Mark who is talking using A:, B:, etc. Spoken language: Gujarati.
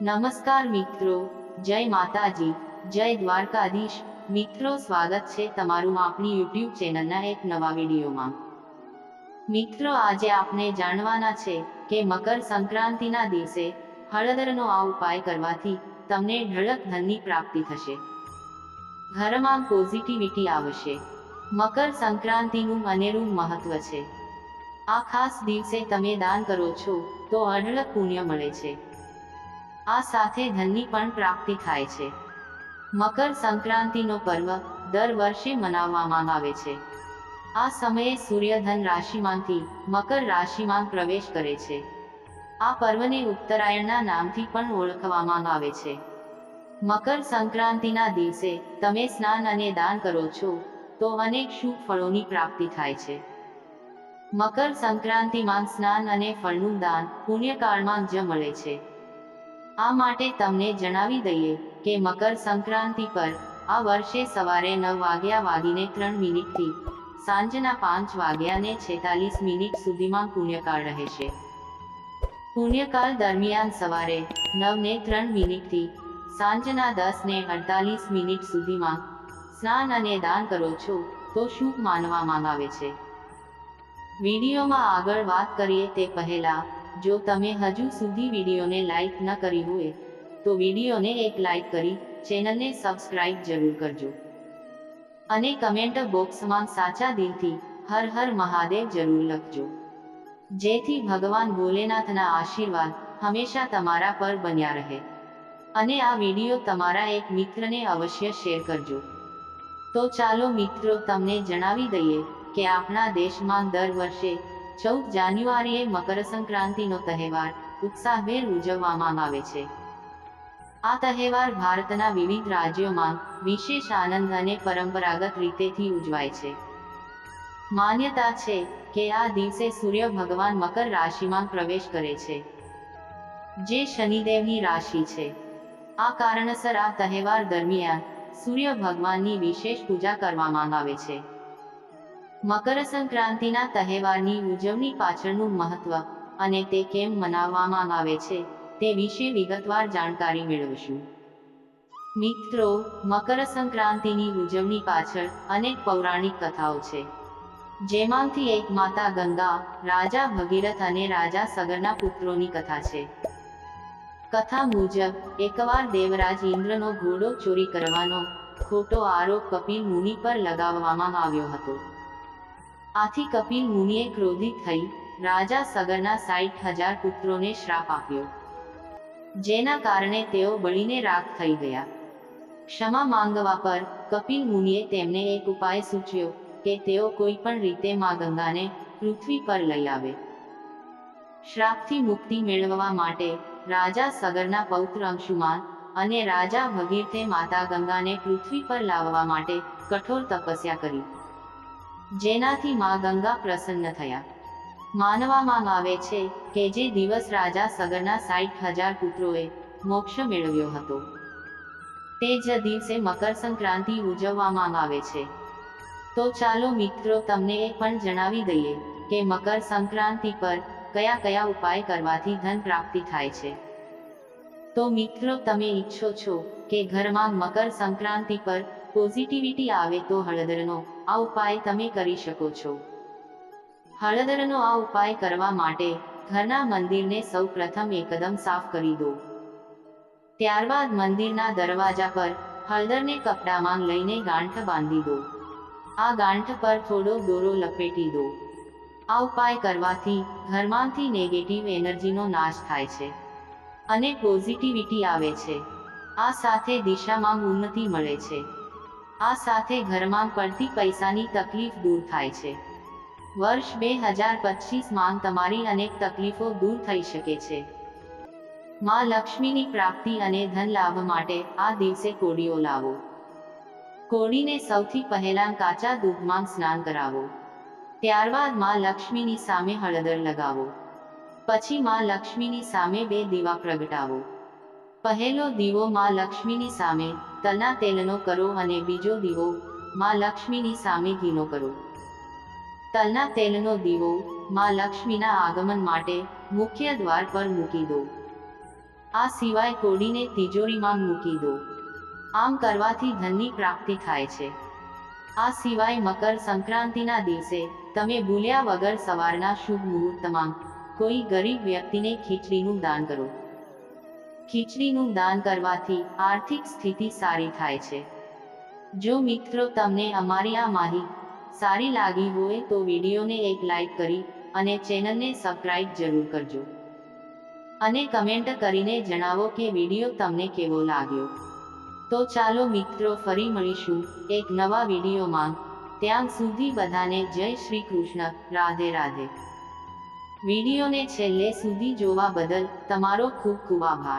A: નમસ્કાર મિત્રો, જય માતાજી, જય દ્વારકાધીશ. મિત્રો, સ્વાગત છે તમારું આપણી યુટ્યુબ ચેનલના એક નવા વિડીયોમાં. મિત્રો, આજે આપણે જાણવાના છે કે મકર સંક્રાંતિના દિવસે હળદરનો આ ઉપાય કરવાથી તમને ઢળક ધનની પ્રાપ્તિ થશે. ઘરમાં પોઝિટિવિટી આવશે. મકર સંક્રાંતિનું અનેરું મહત્વ છે. આ ખાસ દિવસે તમે દાન કરો છો તો અઢળક પુણ્ય મળે છે. આ સાથે ધનની પણ પ્રાપ્તિ થાય છે. મકર સંક્રાંતિનો પર્વ દર વર્ષે મનાવવામાં આવે છે. આ સમયે સૂર્ય ધન રાશિમાંથી મકર રાશિમાં પ્રવેશ કરે છે. આ પર્વને ઉત્તરાયણના નામથી પણ ઓળખવામાં આવે છે. મકર સંક્રાંતિના દિવસે તમે સ્નાન અને દાન કરો છો, તો અનેક શુભ ફળોની પ્રાપ્તિ થાય છે. મકર સંક્રાંતિમાં સ્નાન અને ફળનું દાન પુણ્યકાળમાં જ મળે છે. આ માટે તમને જણાવી દઈએ કે મકર સંક્રાંતિ પર આ વર્ષે સવારે નવ વાગ્યા વાગીને ત્રણ મિનિટથી સાંજના પાંચ વાગ્યાને છેતાલીસ મિનિટ સુધીમાં પુણ્યકાળ રહેશે. પુણ્યકાળ દરમિયાન સવારે નવને ત્રણ મિનિટથી સાંજના દસ ને અડતાલીસ મિનિટ સુધીમાં સ્નાન અને દાન કરો છો તો શુભ માનવામાં આવે છે. વિડીયોમાં આગળ વાત કરીએ તે પહેલા જો તમે હજુ સુધી વિડીયોને લાઇક ન કરી હોય, તો વિડીયોને એક લાઇક કરી, ચેનલને સબસ્ક્રાઇબ જરૂર કરજો. અને કમેન્ટ બોક્સમાં સાચા દિલથી, હર હર મહાદેવ જરૂર લખજો. જેથી ભગવાન ભોલેનાથના આશીર્વાદ હંમેશા તમારા પર બન્યા રહે. અને આ વીડિયો તમારા એક મિત્રને અવશ્ય શેર કરજો. તો ચાલો મિત્રો, તમને જણાવી દઈએ કે આપણા દેશમાં દર વર્ષે ચૌદ જાન્યુઆરીએ મકર સંક્રાંતિનો તહેવાર ઉત્સાહભેર ઉજવવામાં આવે છે. આ તહેવાર ભારતના વિવિધ રાજ્યોમાં વિશેષ આનંદ અને પરંપરાગત રીતેથી ઉજવાય છે. માન્યતા છે કે આ દિવસે સૂર્ય ભગવાન મકર રાશિમાં પ્રવેશ કરે છે. જે શનિદેવની રાશિ છે. આ કારણસર આ તહેવાર દરમિયાન સૂર્ય ભગવાનની વિશેષ પૂજા કરવામાં આવે છે. મકર સંક્રાંતિના તહેવારની ઉજવણી પાછળનું મહત્વ અને તે કેમ મનાવવામાં આવે છે, તે વિશે વિગતવાર જાણકારી મેળવશું. મિત્રો, મકર સંક્રાંતિની ઉજવણી પાછળ અનેક પૌરાણિક કથાઓ છે. જેમાંથી એક માતા ગંગા, રાજા ભગીરથ અને રાજા સગરના પુત્રોની કથા છે. કથા મુજબ, એકવાર દેવરાજ ઇન્દ્રનો ઘોડો ચોરી કરવાનો ખોટો આરોપ કપિલ મુનિ પર લગાવવામાં આવ્યો હતો. આથી કપિલ મુનિએ ક્રોધિત થઈ રાજા સગરના સાઠ હજાર પુત્રોને શ્રાપ આપ્યો. જેના કારણે તેઓ બળીને રાખ થઈ ગયા. ક્ષમા માંગવા પર કપિલ મુનિએ તેમને એક ઉપાય સૂચ્યો કે તેઓ કોઈ પણ રીતે મા ગંગાને પૃથ્વી પર લઈ આવે. શ્રાપથી મુક્તિ મેળવવા માટે રાજા સગરના પૌત્ર અંશુમાન અને રાજા ભગીરથે માતા ગંગાને પૃથ્વી પર લાવવા માટે કઠોર તપસ્યા કરી. જેનાથી મા ગંગા પ્રસન્ન થયા. માનવામાં આવે છે કે જે દિવસ રાજા સગરના સાઠ હજાર પુત્રોએ મોક્ષ મેળવ્યો હતો. તે જ દિવસે મકર સંક્રાંતિ ઉજવવામાં આવે છે. તો ચાલો મિત્રો તમને એ પણ જણાવી દઈએ કે મકર સંક્રાંતિ પર કયા કયા ઉપાય કરવાથી ધન પ્રાપ્તિ થાય છે. તો મિત્રો તમે ઈચ્છો છો કે ઘરમાં મકર સંક્રાંતિ પર પોઝિટિવિટી આવે તો હળદરનો આ ઉપાય તમે કરી શકો છો. હળદરનો આ ઉપાય કરવા માટે ઘરના મંદિરને સૌ પ્રથમ એકદમ સાફ કરી દો. ત્યારબાદ મંદિરના દરવાજા પર હળદરને કપડામાં લઈને ગાંઠ બાંધી દો. આ ગાંઠ પર થોડો દોરો લપેટી દો. આ ઉપાય કરવાથી ઘરમાંથી નેગેટિવ એનર્જીનો નાશ થાય છે અને પોઝિટિવિટી આવે છે. આ સાથે દિશામાં ઉન્નતિ મળે છે. આ સાથે ઘરમાં પડતી પૈસાની તકલીફ દૂર થાય છે. વર્ષ બે હજાર પચીસમાં તમારી અનેક તકલીફો દૂર થઈ શકે છે. માં લક્ષ્મીની પ્રાપ્તિ અને ધન લાભ માટે આ દિવસે કોડીઓ લાવો. કોડીને સૌથી પહેલા કાચા દૂધમાં સ્નાન કરાવો. ત્યારબાદમાં લક્ષ્મીની સામે હળદર લગાવો. પછી માં લક્ષ્મીની સામે બે દીવા પ્રગટાવો. પહેલો દીવો માં લક્ષ્મીની સામે તલના તેલનો કરો અને બીજો દીવો માં લક્ષ્મીની સામે ઘીનો કરો. તલના તેલનો દીવો માં લક્ષ્મીના આગમન માટે મુખ્ય દ્વાર પર મૂકી દો. આ સિવાય કોડીને તિજોરીમાં મૂકી દો. આમ કરવાથી ધનની પ્રાપ્તિ થાય છે. આ સિવાય મકર સંક્રાંતિના દિવસે તમે ભૂલ્યા વગર સવારના શુભ મુહૂર્તમાં કોઈ ગરીબ વ્યક્તિને ખીચડીનું દાન કરો. ખીચડીનું દાન કરવાથી આર્થિક સ્થિતિ સારી થાય છે. જો મિત્રો તમને અમારી આ માહિતી સારી લાગી હોય તો વિડીયોને એક લાઈક કરી અને ચેનલને સબસ્ક્રાઇબ જરૂર કરજો. અને કમેન્ટ કરીને જણાવો કે વીડિયો તમને કેવો લાગ્યો. તો ચાલો મિત્રો ફરી મળીશું એક નવા વિડીયોમાં. ત્યાં સુધી બધાને જય શ્રી કૃષ્ણ, રાધે રાધે. વિડીયોને છેલ્લે સુધી જોવા બદલ તમારો ખૂબ ખૂબ આભાર.